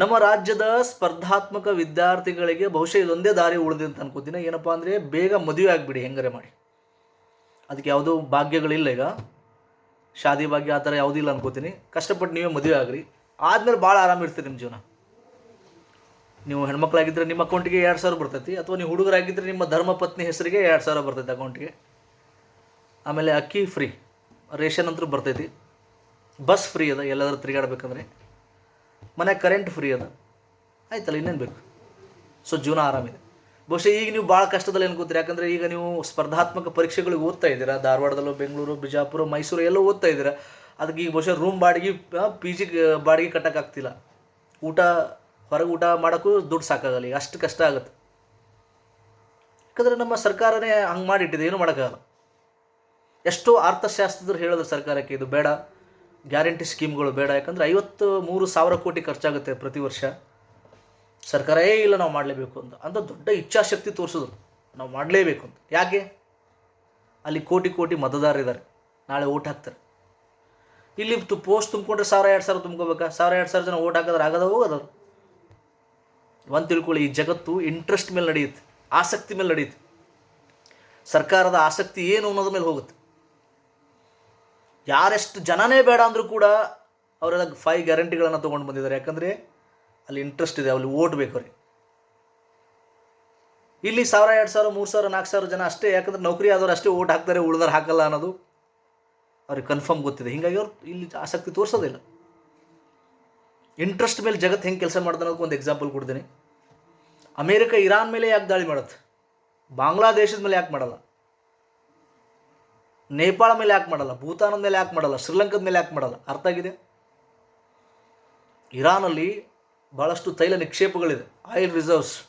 ನಮ್ಮ ರಾಜ್ಯದ ಸ್ಪರ್ಧಾತ್ಮಕ ವಿದ್ಯಾರ್ಥಿಗಳಿಗೆ ಬಹುಶಃ ಇದೊಂದೇ ದಾರಿ ಉಳಿದಿದೆ ಅಂತ ಅನ್ಕೋತೀನಿ. ಏನಪ್ಪ ಅಂದರೆ ಬೇಗ ಮದುವೆ ಆಗಿಬಿಡಿ, ಹೆಂಗರೆ ಮಾಡಿ. ಅದಕ್ಕೆ ಯಾವುದೂ ಭಾಗ್ಯಗಳಿಲ್ಲ ಈಗ. ಶಾದಿ ಭಾಗ್ಯ ಆ ಥರ ಯಾವುದೂ ಇಲ್ಲ ಅನ್ಕೋತೀನಿ. ಕಷ್ಟಪಟ್ಟು ನೀವೇ ಮದುವೆ ಆಗ್ರಿ. ಆದಮೇಲೆ ಭಾಳ ಆರಾಮಿರ್ತೀರಿ ನಿಮ್ಮ ಜೀವನ. ನೀವು ಹೆಣ್ಮಕ್ಳಾಗಿದ್ದರೆ ನಿಮ್ಮ ಅಕೌಂಟಿಗೆ ಎರಡು ಸಾವಿರ ಬರ್ತೈತಿ, ಅಥವಾ ನೀವು ಹುಡುಗರಾಗಿದ್ದರೆ ನಿಮ್ಮ ಧರ್ಮಪತ್ನಿ ಹೆಸರಿಗೆ ಎರಡು ಸಾವಿರ ಬರ್ತೈತೆ ಅಕೌಂಟಿಗೆ. ಆಮೇಲೆ ಅಕ್ಕಿ ಫ್ರೀ, ರೇಷನ್ ಅಂತೂ ಬರ್ತೈತಿ. ಬಸ್ ಫ್ರೀ ಅದ, ಎಲ್ಲಾದರೂ ತಿರುಗಾಡ್ಬೇಕಂದ್ರೆ. ಮನೆ ಕರೆಂಟ್ ಫ್ರೀ ಅದ. ಆಯ್ತಲ್ಲ, ಇನ್ನೇನು ಬೇಕು? ಸೊ, ಜೀವನ ಆರಾಮಿದೆ. ಬಹುಶಃ ಈಗ ನೀವು ಭಾಳ ಕಷ್ಟದಲ್ಲಿ ಅನ್ಕೋತೀರಿ ಯಾಕಂದರೆ ಈಗ ನೀವು ಸ್ಪರ್ಧಾತ್ಮಕ ಪರೀಕ್ಷೆಗಳಿಗೆ ಓದ್ತಾ ಇದ್ದೀರಾ. ಧಾರವಾಡದಲ್ಲೋ, ಬೆಂಗಳೂರು, ಬಿಜಾಪುರ, ಮೈಸೂರು ಎಲ್ಲೋ ಓದ್ತಾ ಇದ್ದೀರಾ. ಅದಕ್ಕೆ ಈಗ ಬಹುಶಃ ರೂಮ್ ಬಾಡಿಗೆ ಪಿ ಜಿ ಬಾಡಿಗೆ ಕಟ್ಟೋಕ್ಕಾಗ್ತಿಲ್ಲ ಊಟ, ಹೊರಗೆ ಊಟ ಮಾಡೋಕ್ಕೂ ದುಡ್ಡು ಸಾಕಾಗಲ್ಲ. ಈಗ ಅಷ್ಟು ಕಷ್ಟ ಆಗುತ್ತೆ. ಯಾಕಂದರೆ ನಮ್ಮ ಸರ್ಕಾರನೇ ಹಂಗೆ ಮಾಡಿಟ್ಟಿದೆ. ಏನು ಮಾಡೋಕ್ಕಾಗಲ್ಲ. ಎಷ್ಟೋ ಅರ್ಥಶಾಸ್ತ್ರದ್ರು ಹೇಳಿದ್ರು ಸರ್ಕಾರಕ್ಕೆ, ಇದು ಬೇಡ. ಗ್ಯಾರಂಟಿ ಸ್ಕೀಮ್ಗಳು ಬೇಡ. ಯಾಕಂದರೆ ಐವತ್ತು ಮೂರು ಸಾವಿರ ಕೋಟಿ ಖರ್ಚಾಗುತ್ತೆ ಪ್ರತಿ ವರ್ಷ. ಸರ್ಕಾರ ಏ ಇಲ್ಲ ನಾವು ಮಾಡಲೇಬೇಕು ಅಂತ. ಅಂತ ದೊಡ್ಡ ಇಚ್ಛಾಶಕ್ತಿ ತೋರಿಸಿದ್ರು. ನಾವು ಮಾಡಲೇಬೇಕು ಅಂತ. ಯಾಕೆ? ಅಲ್ಲಿ ಕೋಟಿ ಕೋಟಿ ಮತದಾರರಿದ್ದಾರೆ ನಾಳೆ ಓಟ್ ಹಾಕ್ತಾರೆ. ಇಲ್ಲಿ ಪೋಸ್ಟ್ ತುಂಬಿಕೊಂಡ್ರೆ ಸಾವಿರ, ಎರಡು ಸಾವಿರ ತುಂಬ್ಕೋಬೇಕಾ? ಸಾವಿರ, ಎರಡು ಸಾವಿರ ಜನ ಓಟ್ ಹಾಕಿದ್ರೆ ಆಗದ ಹೋಗೋದವ್ರು ಒಂದು ತಿಳ್ಕೊಳ್ಳಿ, ಈ ಜಗತ್ತು ಇಂಟ್ರೆಸ್ಟ್ ಮೇಲೆ ನಡೆಯುತ್ತೆ. ಆಸಕ್ತಿ ಮೇಲೆ ನಡೆಯುತ್ತೆ. ಸರ್ಕಾರದ ಆಸಕ್ತಿ ಏನು ಅನ್ನೋದ್ರ ಮೇಲೆ ಹೋಗುತ್ತೆ. ಯಾರೆಷ್ಟು ಜನನೇ ಬೇಡ ಅಂದರೂ ಕೂಡ ಅವರೆಲ್ಲ ಫೈ ಗ್ಯಾರಂಟಿಗಳನ್ನು ತೊಗೊಂಡು ಬಂದಿದ್ದಾರೆ. ಯಾಕಂದರೆ ಅಲ್ಲಿ ಇಂಟ್ರೆಸ್ಟ್ ಇದೆ, ಅಲ್ಲಿ ಓಟ್ ಬೇಕು ಅವ್ರಿಗೆ. ಇಲ್ಲಿ ಸಾವಿರ, ಎರಡು ಸಾವಿರ, ಮೂರು ಸಾವಿರ, ನಾಲ್ಕು ಸಾವಿರ ಜನ ಅಷ್ಟೇ, ಯಾಕಂದ್ರೆ ನೌಕರಿ ಆದವ್ರು ಅಷ್ಟೇ ಓಟ್ ಹಾಕ್ತಾರೆ, ಉಳ್ದವ್ರು ಹಾಕಲ್ಲ ಅನ್ನೋದು ಅವ್ರಿಗೆ ಕನ್ಫರ್ಮ್ ಗೊತ್ತಿದೆ. ಹೀಗಾಗಿ ಅವ್ರು ಇಲ್ಲಿ ಆಸಕ್ತಿ ತೋರಿಸೋದಿಲ್ಲ. ಇಂಟ್ರೆಸ್ಟ್ ಮೇಲೆ ಜಗತ್ತು ಹೆಂಗೆ ಕೆಲಸ ಮಾಡ್ತಾನೆ ಅನ್ನೋದಕ್ಕೆ ಒಂದು ಎಕ್ಸಾಂಪಲ್ ಕೊಡ್ತೀನಿ. ಅಮೇರಿಕ, ಇರಾನ್ ಮೇಲೆ ಯಾಕೆ ದಾಳಿ ಮಾಡುತ್ತೆ? ಬಾಂಗ್ಲಾದೇಶದ ಮೇಲೆ ಯಾಕೆ ಮಾಡಲ್ಲ? ನೇಪಾಳ ಮೇಲೆ ಯಾಕೆ ಮಾಡಲ್ಲ? ಭೂತಾನದ ಮೇಲೆ ಯಾಕೆ ಮಾಡಲ್ಲ? ಶ್ರೀಲಂಕಾದ ಮೇಲೆ ಯಾಕೆ ಮಾಡಲ್ಲ? ಅರ್ಥ ಆಗಿದೆ? ಇರಾನಲ್ಲಿ ಭಾಳಷ್ಟು ತೈಲ ನಿಕ್ಷೇಪಗಳಿದೆ. Oil reserves.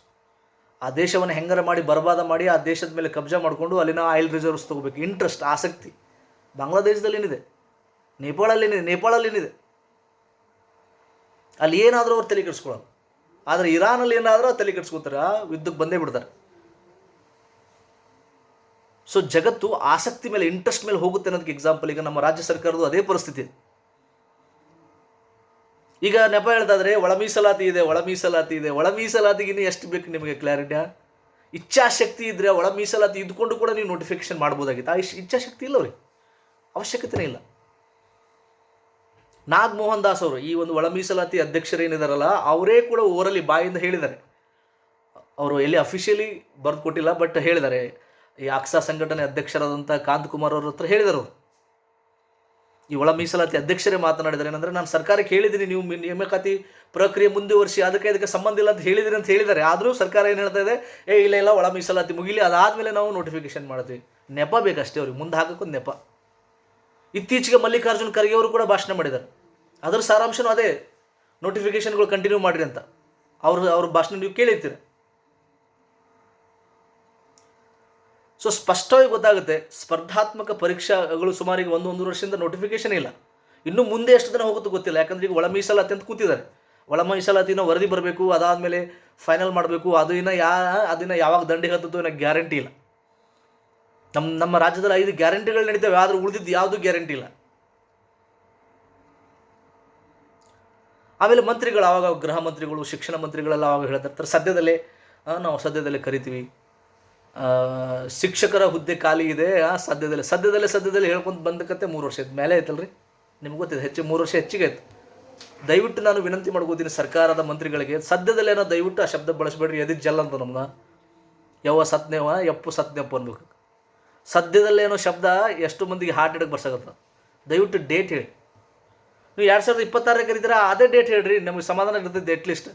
ಆ ದೇಶವನ್ನು ಹೆಂಗಾರ ಮಾಡಿ ಬರ್ಬಾದ ಮಾಡಿ ಆ ದೇಶದ ಮೇಲೆ ಕಬ್ಜಾ ಮಾಡಿಕೊಂಡು ಅಲ್ಲಿನ ಆಯಿಲ್ ರಿಸರ್ವ್ಸ್ ತೊಗೋಬೇಕು. ಇಂಟ್ರೆಸ್ಟ್, ಆಸಕ್ತಿ. ಬಾಂಗ್ಲಾದೇಶದಲ್ಲಿ ಏನಿದೆ? ನೇಪಾಳಲ್ಲಿ ಏನಿದೆ? ನೇಪಾಳಲ್ಲಿ ಏನಿದೆ? ಅಲ್ಲಿ ಏನಾದರೂ ಅವ್ರು ತಲೆ ಕೆಡಿಸ್ಕೊಳ್ಳೋದು ಆದರೆ ಇರಾನಲ್ಲಿ ಏನಾದರೂ ತಲೆ ಕೆಡಿಸ್ಕೊತಾರೆ. ಯುದ್ಧಕ್ಕೆ ಬಂದೇ ಬಿಡ್ತಾರೆ. ಸೊ ಜಗತ್ತು ಆಸಕ್ತಿ ಮೇಲೆ ಇಂಟ್ರೆಸ್ಟ್ ಮೇಲೆ ಹೋಗುತ್ತೆ ಅನ್ನೋದಕ್ಕೆ ಎಕ್ಸಾಂಪಲ್ ಈಗ ನಮ್ಮ ರಾಜ್ಯ ಸರ್ಕಾರದ್ದು ಅದೇ ಪರಿಸ್ಥಿತಿ. ಈಗ ನೆಪ ಹೇಳ್ದಾದ್ರೆ, ಒಳ ಮೀಸಲಾತಿ ಇದೆ, ಒಳ ಮೀಸಲಾತಿ ಇದೆ. ಒಳ ಮೀಸಲಾತಿಗಿನ್ನ ಎಷ್ಟು ಬೇಕು ನಿಮಗೆ ಕ್ಲಾರಿಟಿ ಇಚ್ಛಾಶಕ್ತಿ ಇದ್ದರೆ ಒಳ ಮೀಸಲಾತಿ ಇದ್ಕೊಂಡು ಕೂಡ ನೀವು ನೋಟಿಫಿಕೇಶನ್ ಮಾಡ್ಬೋದಾಗಿತ್ತು. ಆ ಇಚ್ಛಾಶಕ್ತಿ ಇಲ್ಲ ಅವ್ರಿಗೆ. ಅವಶ್ಯಕತೆನೇ ಇಲ್ಲ. ನಾಗಮೋಹನ್ ದಾಸ್ ಅವರು ಈ ಒಂದು ಒಳ ಮೀಸಲಾತಿ ಅಧ್ಯಕ್ಷರೇನಿದಾರಲ್ಲ ಅವರೇ ಕೂಡ ಓರಲ್ಲಿ ಬಾಯಿಂದ ಹೇಳಿದ್ದಾರೆ. ಅವರು ಎಲ್ಲಿ ಅಫಿಷಿಯಲಿ ಬರೆದು ಕೊಟ್ಟಿಲ್ಲ ಬಟ್ ಹೇಳಿದ್ದಾರೆ. ಈ ಆಕ್ಸಾ ಸಂಘಟನೆ ಅಧ್ಯಕ್ಷರಾದಂಥ ಕಾಂತ್ ಕುಮಾರ್ ಅವ್ರ ಹತ್ರ ಹೇಳಿದರು. ಈ ಒಳ ಮೀಸಲಾತಿ ಅಧ್ಯಕ್ಷರೇ ಮಾತನಾಡಿದ್ದಾರೆ. ಏನಂದರೆ, ನಾನು ಸರ್ಕಾರಕ್ಕೆ ಹೇಳಿದ್ದೀನಿ, ನೀವು ನೇಮಕಾತಿ ಪ್ರಕ್ರಿಯೆ ಮುಂದುವರಿಸಿ, ಅದಕ್ಕೆ ಇದಕ್ಕೆ ಸಂಬಂಧ ಇಲ್ಲ ಅಂತ ಹೇಳಿದಿರಿ ಅಂತ ಹೇಳಿದ್ದಾರೆ. ಆದರೂ ಸರ್ಕಾರ ಏನು ಹೇಳ್ತಾ ಇದೆ, ಏ, ಇಲ್ಲ ಇಲ್ಲ, ಒಳ ಮೀಸಲಾತಿ ಮುಗಿಲಿ, ಅದಾದಮೇಲೆ ನಾವು ನೋಟಿಫಿಕೇಶನ್ ಮಾಡ್ತೀವಿ. ನೆಪ ಬೇಕಷ್ಟೇ ಅವ್ರಿಗೆ, ಮುಂದೆ ಹಾಕೋಕ್ಕೊಂದು ನೆಪ. ಇತ್ತೀಚೆಗೆ ಮಲ್ಲಿಕಾರ್ಜುನ್ ಖರ್ಗೆ ಅವರು ಕೂಡ ಭಾಷಣ ಮಾಡಿದ್ದಾರೆ. ಅದರ ಸಾರಾಂಶನೂ ಅದೇ ನೋಟಿಫಿಕೇಷನ್ಗಳು ಕಂಟಿನ್ಯೂ ಮಾಡಿರಿ ಅಂತ. ಅವ್ರ ಅವ್ರ ಭಾಷಣ ನೀವು ಕೇಳಿರ್ತೀರ. ಸೊ ಸ್ಪಷ್ಟವಾಗಿ ಗೊತ್ತಾಗುತ್ತೆ, ಸ್ಪರ್ಧಾತ್ಮಕ ಪರೀಕ್ಷೆಗಳು ಸುಮಾರಿಗೆ ಒಂದು ಒಂದೂವರೆ ವರ್ಷದಿಂದ ನೋಟಿಫಿಕೇಶನ್ ಇಲ್ಲ. ಇನ್ನು ಮುಂದೆ ಎಷ್ಟು ದಿನ ಹೋಗುತ್ತೆ ಗೊತ್ತಿಲ್ಲ. ಯಾಕಂದ್ರೆ ಈಗ ಒಳ ಮೀಸಲಾತಿ ಅಂತ ಕೂತಿದ್ದಾರೆ. ಒಳ ಮೀಸಲಾತಿನ ವರದಿ ಬರಬೇಕು, ಅದಾದಮೇಲೆ ಫೈನಲ್ ಮಾಡಬೇಕು, ಅದು ಇನ್ನು ಯಾ ಅದನ್ನು ಯಾವಾಗ ದಂಡಿಗೆ ಹತ್ತದ್ದು ಏನೋ ಗ್ಯಾರಂಟಿ ಇಲ್ಲ. ನಮ್ಮ ನಮ್ಮ ರಾಜ್ಯದಲ್ಲಿ ಐದು ಗ್ಯಾರಂಟಿಗಳು ನಡೀತವೆ, ಆದರೂ ಉಳಿದಿದ್ದು ಯಾವುದೂ ಗ್ಯಾರಂಟಿ ಇಲ್ಲ. ಆಮೇಲೆ ಮಂತ್ರಿಗಳು ಆವಾಗ ಗೃಹ ಮಂತ್ರಿಗಳು, ಶಿಕ್ಷಣ ಮಂತ್ರಿಗಳೆಲ್ಲ ಆವಾಗ ಹೇಳ್ತಿರ್ತಾರೆ ಸದ್ಯದಲ್ಲೇ ನಾವು ಸದ್ಯದಲ್ಲೇ ಕರಿತೀವಿ. ಶಿಕ್ಷಕರ ಹುದ್ದೆ ಖಾಲಿ ಇದೆ ಆ, ಸದ್ಯದಲ್ಲೇ ಸದ್ಯದಲ್ಲೇ ಸದ್ಯದಲ್ಲೇ ಹೇಳ್ಕೊಂತ ಕತೆ ಮೂರು ವರ್ಷ ಆಯ್ತು. ಮೇಲೆ ಐತಲ್ರಿ ನಿಮ್ಗೆ ಗೊತ್ತಿದೆ ಹೆಚ್ಚು ಮೂರು ವರ್ಷ ಹೆಚ್ಚಿಗೆ ಆಯ್ತು. ದಯವಿಟ್ಟು ನಾನು ವಿನಂತಿ ಮಾಡ್ಕೋತೀನಿ ಸರ್ಕಾರದ ಮಂತ್ರಿಗಳಿಗೆ ಸದ್ಯದಲ್ಲೇನೋ ದಯವಿಟ್ಟು ಆ ಶಬ್ದ ಬಳಸಬೇಡ್ರಿ ಎದಿ ಜಲ್ ಅಂತ ನಮ್ಮನ್ನ ಯಾವ ಸತ್ನೇವ ಎಪ್ಪು ಸತ್ನೆಪ್ಪ ಅನ್ಬೇಕು. ಸದ್ಯದಲ್ಲೇನೋ ಶಬ್ದ ಎಷ್ಟು ಮಂದಿಗೆ ಹಾರ್ಟ್ ಅಟ್ಯಾಕ್ ಬರ್ಸಾಗತ್ತ ದಯವಿಟ್ಟು ಡೇಟ್ ಹೇಳಿ. ನೀವು ಎರಡು ಸಾವಿರದ ಇಪ್ಪತ್ತಾರಕ್ಕೆ ಕರೀತೀರಾ ಅದೇ ಡೇಟ್ ಹೇಳ್ರಿ ನಮಗೆ ಸಮಾಧಾನ ಇರ್ತೈತೆ ಅಟ್ಲೀಸ್ಟ್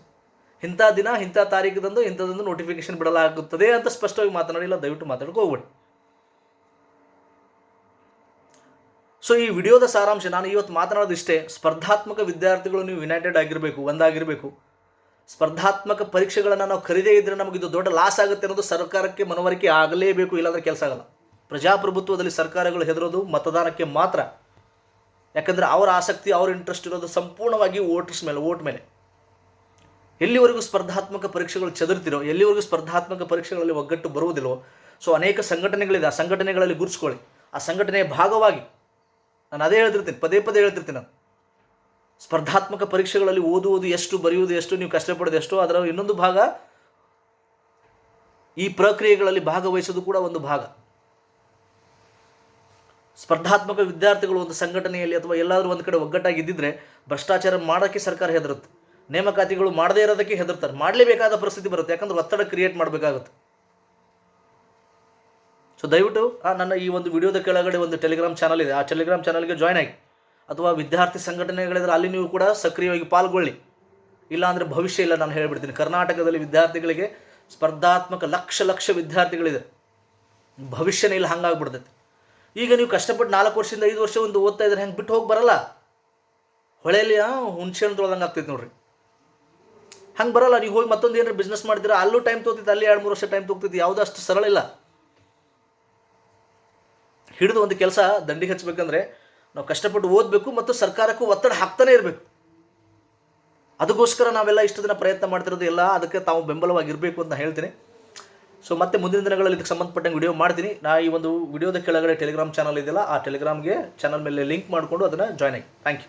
ಇಂಥ ದಿನ, ಇಂಥ ತಾರೀಕದಂದು ಇಂಥದ್ದೊಂದು ನೋಟಿಫಿಕೇಶನ್ ಬಿಡಲಾಗುತ್ತದೆ ಅಂತ ಸ್ಪಷ್ಟವಾಗಿ ಮಾತನಾಡಿಲ್ಲ ದಯವಿಟ್ಟು ಮಾತಾಡಕ್ಕೆ ಹೋಗ್ಬೇಡಿ. ಸೊ ಈ ವಿಡಿಯೋದ ಸಾರಾಂಶ ನಾನು ಇವತ್ತು ಮಾತನಾಡೋದಿಷ್ಟೇ, ಸ್ಪರ್ಧಾತ್ಮಕ ವಿದ್ಯಾರ್ಥಿಗಳು ನೀವು ಯುನೈಟೆಡ್ ಆಗಿರಬೇಕು, ಒಂದಾಗಿರಬೇಕು. ಸ್ಪರ್ಧಾತ್ಮಕ ಪರೀಕ್ಷೆಗಳನ್ನು ನಾವು ಖರೀದೇ ಇದ್ದರೆ ಇದು ದೊಡ್ಡ ಲಾಸ್ ಆಗುತ್ತೆ ಅನ್ನೋದು ಸರ್ಕಾರಕ್ಕೆ ಮನವರಿಕೆ ಆಗಲೇಬೇಕು, ಇಲ್ಲಾಂದ್ರೆ ಕೆಲಸ ಆಗಲ್ಲ. ಪ್ರಜಾಪ್ರಭುತ್ವದಲ್ಲಿ ಸರ್ಕಾರಗಳು ಹೆದರೋದು ಮತದಾನಕ್ಕೆ ಮಾತ್ರ. ಯಾಕಂದರೆ ಅವರ ಆಸಕ್ತಿ, ಅವ್ರ ಇಂಟ್ರೆಸ್ಟ್ ಇರೋದು ಸಂಪೂರ್ಣವಾಗಿ ವೋಟರ್ಸ್ ಮೇಲೆ ವೋಟ್ ಮೇಲೆ. ಎಲ್ಲಿವರೆಗೂ ಸ್ಪರ್ಧಾತ್ಮಕ ಪರೀಕ್ಷೆಗಳು ಚದುರ್ತಿರೋ, ಎಲ್ಲಿವರೆಗೂ ಸ್ಪರ್ಧಾತ್ಮಕ ಪರೀಕ್ಷೆಗಳಲ್ಲಿ ಒಗ್ಗಟ್ಟು ಬರುವುದಿಲ್ಲವೋ, ಸೊ ಅನೇಕ ಸಂಘಟನೆಗಳಿದೆ. ಆ ಸಂಘಟನೆಗಳಲ್ಲಿ ಗುರುಸ್ಕೊಳ್ಳಿ ಆ ಸಂಘಟನೆಯ ಭಾಗವಾಗಿ ನಾನು ಅದೇ ಹೇಳ್ತಿರ್ತೀನಿ, ಪದೇ ಪದೇ ಹೇಳ್ತಿರ್ತೀನಿ ನಾನು. ಸ್ಪರ್ಧಾತ್ಮಕ ಪರೀಕ್ಷೆಗಳಲ್ಲಿ ಓದುವುದು ಎಷ್ಟು, ಬರೆಯುವುದು ಎಷ್ಟು, ನೀವು ಕಷ್ಟಪಡೋದು ಎಷ್ಟು, ಅದರ ಇನ್ನೊಂದು ಭಾಗ ಈ ಪ್ರಕ್ರಿಯೆಗಳಲ್ಲಿ ಭಾಗವಹಿಸೋದು ಕೂಡ ಒಂದು ಭಾಗ. ಸ್ಪರ್ಧಾತ್ಮಕ ವಿದ್ಯಾರ್ಥಿಗಳು ಒಂದು ಸಂಘಟನೆಯಲ್ಲಿ ಅಥವಾ ಎಲ್ಲಾದರೂ ಒಂದು ಕಡೆ ಒಗ್ಗಟ್ಟಾಗಿ ಇದ್ದಿದ್ರೆ ಭ್ರಷ್ಟಾಚಾರ ಮಾಡೋಕ್ಕೆ ಸರ್ಕಾರ ಹೆದರುತ್ತೆ. ನೇಮಕಾತಿಗಳು ಮಾಡದೇ ಇರೋದಕ್ಕೆ ಹೆದರ್ತಾರೆ. ಮಾಡಲೇಬೇಕಾದ ಪರಿಸ್ಥಿತಿ ಬರುತ್ತೆ. ಯಾಕಂದ್ರೆ ಒತ್ತಡ ಕ್ರಿಯೇಟ್ ಮಾಡಬೇಕಾಗುತ್ತೆ. ಸೊ ದಯವಿಟ್ಟು ನನ್ನ ಈ ಒಂದು ವಿಡಿಯೋದ ಕೆಳಗಡೆ ಒಂದು ಟೆಲಿಗ್ರಾಮ್ ಚಾನಲ್ ಇದೆ. ಆ ಟೆಲಿಗ್ರಾಮ್ ಚಾನಲ್ಗೆ ಜಾಯ್ನ್ ಆಗಿ. ಅಥವಾ ವಿದ್ಯಾರ್ಥಿ ಸಂಘಟನೆಗಳಿದ್ರೆ ಅಲ್ಲಿ ನೀವು ಕೂಡ ಸಕ್ರಿಯವಾಗಿ ಪಾಲ್ಗೊಳ್ಳಿ. ಇಲ್ಲ ಅಂದರೆ ಭವಿಷ್ಯ ಇಲ್ಲ ನಾನು ಹೇಳ್ಬಿಡ್ತೀನಿ. ಕರ್ನಾಟಕದಲ್ಲಿ ವಿದ್ಯಾರ್ಥಿಗಳಿಗೆ ಸ್ಪರ್ಧಾತ್ಮಕ ಲಕ್ಷ ಲಕ್ಷ ವಿದ್ಯಾರ್ಥಿಗಳಿದೆ. ಭವಿಷ್ಯನೇ ಇಲ್ಲ, ಹಂಗಾಗ್ಬಿಡ್ತೈತೆ. ಈಗ ನೀವು ಕಷ್ಟಪಟ್ಟು ನಾಲ್ಕು ವರ್ಷದಿಂದ ಐದು ವರ್ಷ ಒಂದು ಓದ್ತಾ ಇದ್ರೆ ಹೆಂಗೆ ಬಿಟ್ಟು ಹೋಗಿ ಬರಲ್ಲ? ಹೊಳೆಯಲ್ಲಿ ಹುಣಸೆ ತೊಳ್ದಂಗೆ ಆಗ್ತೈತೆ ನೋಡ್ರಿ. ಹಂಗೆ ಬರಲ್ಲ, ನೀವು ಹೋಗಿ ಮತ್ತೊಂದು ಏನಾರು ಬಿಸ್ನೆಸ್ ಮಾಡಿದ್ರೆ ಅಲ್ಲೂ ಟೈಮ್ ತೊಗೊತೈತೆ ಅಲ್ಲಿ ಎರಡು ಮೂರು ವರ್ಷ ಟೈಮ್ ತೊಗೊತೈತಿ ಯಾವುದೂ ಅಷ್ಟು ಸರಳ ಇಲ್ಲ. ಹಿಡಿದು ಒಂದು ಕೆಲಸ ದಂಡಿ ಹಚ್ಚಬೇಕಂದ್ರೆ ನಾವು ಕಷ್ಟಪಟ್ಟು ಓದಬೇಕು ಮತ್ತು ಸರ್ಕಾರಕ್ಕೂ ಒತ್ತಡ ಹಾಕ್ತಾನೆ ಇರಬೇಕು. ಅದಕ್ಕೋಸ್ಕರ ನಾವೆಲ್ಲ ಇಷ್ಟು ದಿನ ಪ್ರಯತ್ನ ಮಾಡ್ತಿರೋದು ಎಲ್ಲ, ಅದಕ್ಕೆ ತಾವು ಬೆಂಬಲವಾಗಿರಬೇಕು ಅಂತ ಹೇಳ್ತೀನಿ. ಸೊ ಮತ್ತೆ ಮುಂದಿನ ದಿನಗಳಲ್ಲಿ ಇದಕ್ಕೆ ಸಂಬಂಧಪಟ್ಟಂಗೆ ವಿಡಿಯೋ ಮಾಡ್ತೀನಿ. ನಾ ಈ ಒಂದು ವಿಡಿಯೋದ ಕೆಳಗಡೆ ಟೆಲಿಗ್ರಾಮ್ ಚಾನಲ್ ಇದೆಯಲ್ಲ, ಆ ಟೆಲಿಗ್ರಾಮ್ಗೆ ಚಾನಲ್ ಮೇಲೆ ಲಿಂಕ್ ಮಾಡಿಕೊಂಡು ಅದನ್ನು ಜಾಯ್ನ್ ಆಗಿ. Thank you